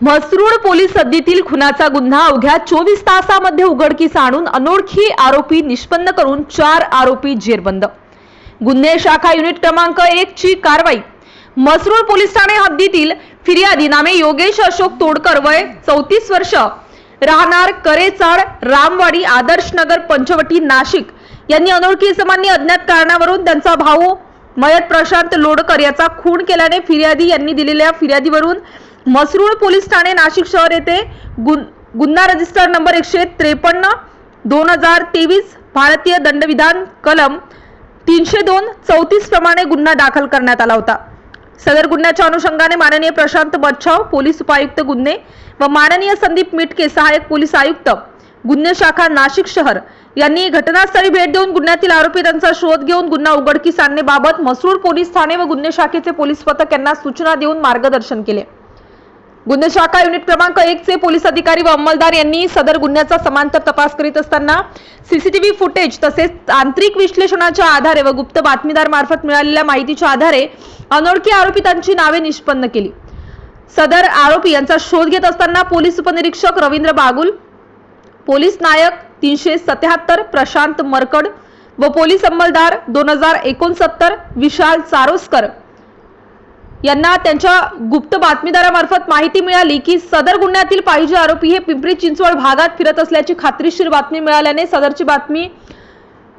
Mhasrul police हद्दीतील खुनाचा गुन्हा. अवघ्या चोवीस तासामध्ये उघडकीस आणून अनोळखी आरोपी निष्पन्न करून चार आरोपी जेरबंद. गुन्हे शाखा युनिट क्रमांक एक ची कारवाई. मसरूळ पोलीस ठाणे हद्दीतील फिर्यादी नामे योगेश अशोक तोडकर वय चौतीस वर्ष. राहणार करेचाड रामवाडी आदर्श नगर पंचवटी नाशिक. यांनी अनोळखी इसमांनी अज्ञात कारणावरून त्यांचा भाऊ मयत प्रशांत लोडकर याचा खून केल्याने फिर्यादी यांनी दिलेल्या फिर्यादीवरून मसरूळ पोलीस ठाणे नाशिक शहर येथे गुन- गुन्हा रजिस्टर नंबर एकशे त्रेपन्न दोन हजार तेवीस भारतीय दंडविधान कलम तीनशे दोन चौतीस प्रमाणे गुन्हा दाखल करण्यात आला होता. सदर गुन्ह्याच्या अनुषंगाने माननीय प्रशांत बच्छाव पोलीस उपायुक्त गुन्हे व माननीय संदीप मिटके सहाय्यक पोलीस आयुक्त गुन्हे शाखा नाशिक शहर यांनी घटनास्थळी भेट देऊन गुन्ह्यातील आरोपितांचा शोध घेऊन गुन्हा उघडकीस आणण्याबाबत मसरूळ पोलीस ठाणे व गुन्हे शाखेचे पोलीस पथक यांना सूचना देऊन मार्गदर्शन केले. गुन्हे शाखा युनिट क्रमांक एक चे पोलीस अधिकारी व अंमलदार यांनी सदर गुन्ह्याचा समांतर तपास करीत असताना सीसीटीव्ही फुटेज तसेच तांत्रिक विश्लेषणाच्या आधारे व गुप्त बातमीदार मार्फत मिळालेल्या माहितीच्या आधारे अनोळखी आरोपितांची नावे निष्पन्न केली. सदर आरोपी यांचा शोध घेत असताना पोलीस उपनिरीक्षक रवींद्र बागुल पोलीस नायक तीनशे सत्याहत्तर प्रशांत मरकड व पोलीस अंमलदार दोन हजार एकोणसत्तर विशाल चारोस्कर यांना त्यांच्या गुप्त बातमीदारामार्फत माहिती मिळाली की सदर गुन्ह्यातील पाहिजे आरोपी हे पिंपरी चिंचवड भागात फिरत असल्याची खात्रीशीर बातमी मिळाल्याने सदरची बातमी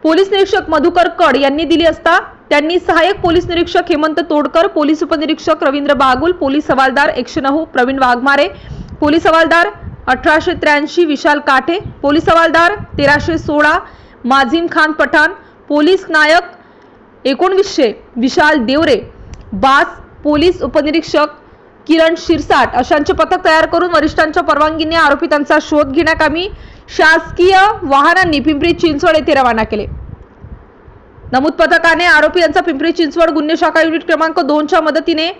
पोलीस निरीक्षक मधुकर कड यांनी दिली असता त्यांनी सहाय्यक पोलीस निरीक्षक हेमंत तोडकर पोलीस उपनिरीक्षक रवींद्र बागुल पोलीस हवालदार एकशे नऊ प्रवीण वाघमारे पोलीस हवालदार अठराशे त्र्याऐंशी विशाल काठे पोलीस हवालदार तेराशे सोळा माझीम खान पठाण पोलीस नायक एकोणवीसशे विशाल देवरे बास पोलीस उपनिरीक्षक किरण शिरसाट अशांचे पथक तयार करून वरिष्ठांच्या परवानगीने आरोपितांचा शोध घेण्याकामी शासकीय वाहनांनी पिंपरी चिंचवड येथे रवाना केले. नमूद पथकाने आरोपी यांचा पिंपरी चिंचवड गुन्हे शाखा युनिट क्रमांक दोनच्या मदतीने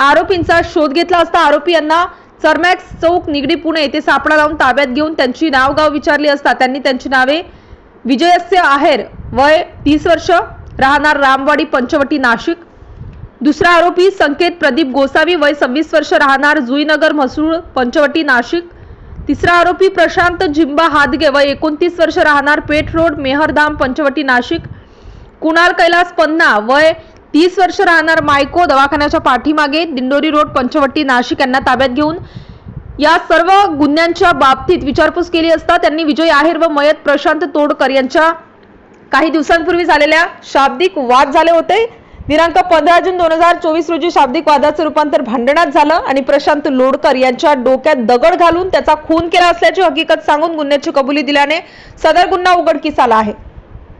आरोपींचा शोध घेतला असता आरोपी यांना चरमॅक्स चौक निगडी पुणे येथे सापडा लावून ताब्यात घेऊन त्यांची नावगाव विचारली असता त्यांनी त्यांची नावे विजयस्य आहेर वय तीस वर्ष राहणार रामवाडी पंचवटी नाशिक दुसरा आरोपी संकेत प्रदीप गोसावी वय सव्वीस वर्ष राहणार जुईनगर म्हसरूळ पंचवटी नाशिक. तिसरा आरोपी प्रशांत जिंबा हादगे वय एकोणतीस वर्ष राहणार पेठ रोड मेहरधाम पंचवटी नाशिक. कुणाल कैलास पन्ना वय तीस वर्ष राहणार मायको दवाखान्याच्या पाठीमागे दिंडोरी रोड पंचवटी नाशिक यांना ताब्यात घेऊन. या सर्व गुन्ह्यांच्या बाबतीत विचारपूस केली असता त्यांनी विजय आहेर व मयत प्रशांत तोडकर यांच्या काही दिवसांपूर्वी झालेल्या शाब्दिक वाद झाले होते. दिनांक पंधरा जून दोन हजार चोवीस रोजी शाब्दिक वादाचं रूपांतर भांडणात झालं आणि प्रशांत लोडकर यांच्या डोक्यात दगड घालून त्याचा खून केला असल्याची हकीकत सांगून गुन्ह्याची कबुली दिल्याने सदर गुन्हा उघडकीस आला आहे.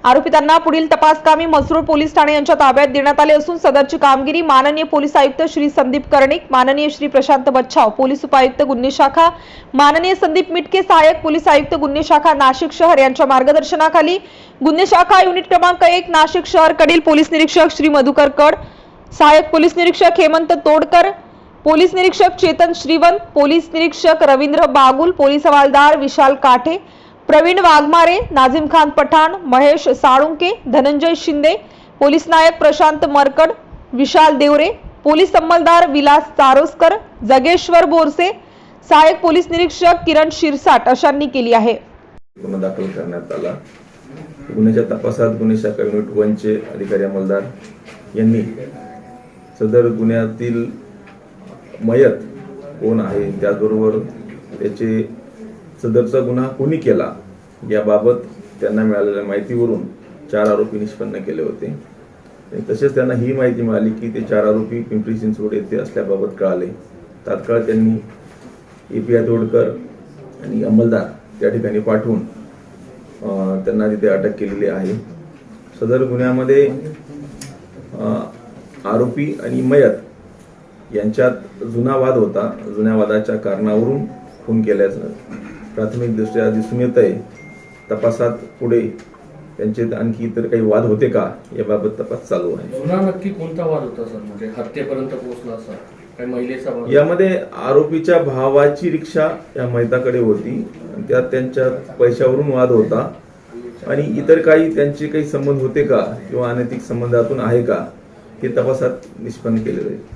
आरोपितांना पुढील तपास कामी मसरूळ पोलीस ठाणे यांच्या ताब्यात देण्यात आले असून सदरची कामगिरी माननीय पोलीस आयुक्त श्री संदीप कर्णिक माननीय श्री प्रशांत बच्छाव पोलीस उपायुक्त गुन्हे शाखा माननीय संदीप मिटके सहाय्यक पोलीस आयुक्त गुन्हे शाखा नाशिक शहर यांच्या मार्गदर्शनाखाली गुन्हे शाखा युनिट क्रमांक एक नाशिक शहरकडील पोलीस निरीक्षक श्री मधुकर कड सहाय्यक पोलीस निरीक्षक हेमंत तोडकर पोलीस निरीक्षक चेतन श्रीवंत पोलीस निरीक्षक रवींद्र बागुल पोलीस हवालदार विशाल काठे प्रवीण वाघमारे नाझिम खान पठाण महेश साळुंके धनंजय शिंदे पोलीस नायक प्रशांत मरकड विशाल देवरे पोलीस अंमलदार विलास चारोसकर जगेश्वर बोरसे सहाय्यक पोलीस निरीक्षक किरण शिरसाट अशांनी केली आहे. गुन्हा दाखल करण्यात आला. गुन्ह्याच्या तपासात गुन्हे शाखा युनिट वनचे अधिकारी अंमलदार यांनी सदर गुन्ह्यातील मयत कोण आहे त्याचबरोबर त्याचे सदरचा गुन्हा कोणी केला याबाबत त्यांना मिळालेल्या माहितीवरून चार आरोपी निष्पन्न केले होते. तसेच त्यांना ही माहिती मिळाली की ते चार आरोपी पिंपरी चिंचवड येथे असल्याबाबत कळाले. तात्काळ त्यांनी ए पी आय तोडकर आणि अंमलदार त्या ठिकाणी पाठवून त्यांना तिथे अटक केलेली आहे. सदर गुन्ह्यामध्ये आरोपी आणि मयत यांच्यात जुना वाद होता. जुन्या वादाच्या कारणावरून खून केल्याचं प्राथमिकदृष्ट्या दिसून येत आहे तपासात पुढे त्यांचे आणखी इतर काही वाद होते का? याबाबत तपास चालू आहे. नक्की कोणता वाद होता सर? म्हणजे हत्येपर्यंत पोहोचला असा? यामध्ये आरोपीच्या भावाची रिक्षा या मैताकडे होती. त्यात त्यांच्या पैशावरून वाद होता. आणि इतर काही त्यांचे काही संबंध होते का? किंवा अनैतिक संबंधातून आहे का? हे तपासात निष्पन्न केले जाईल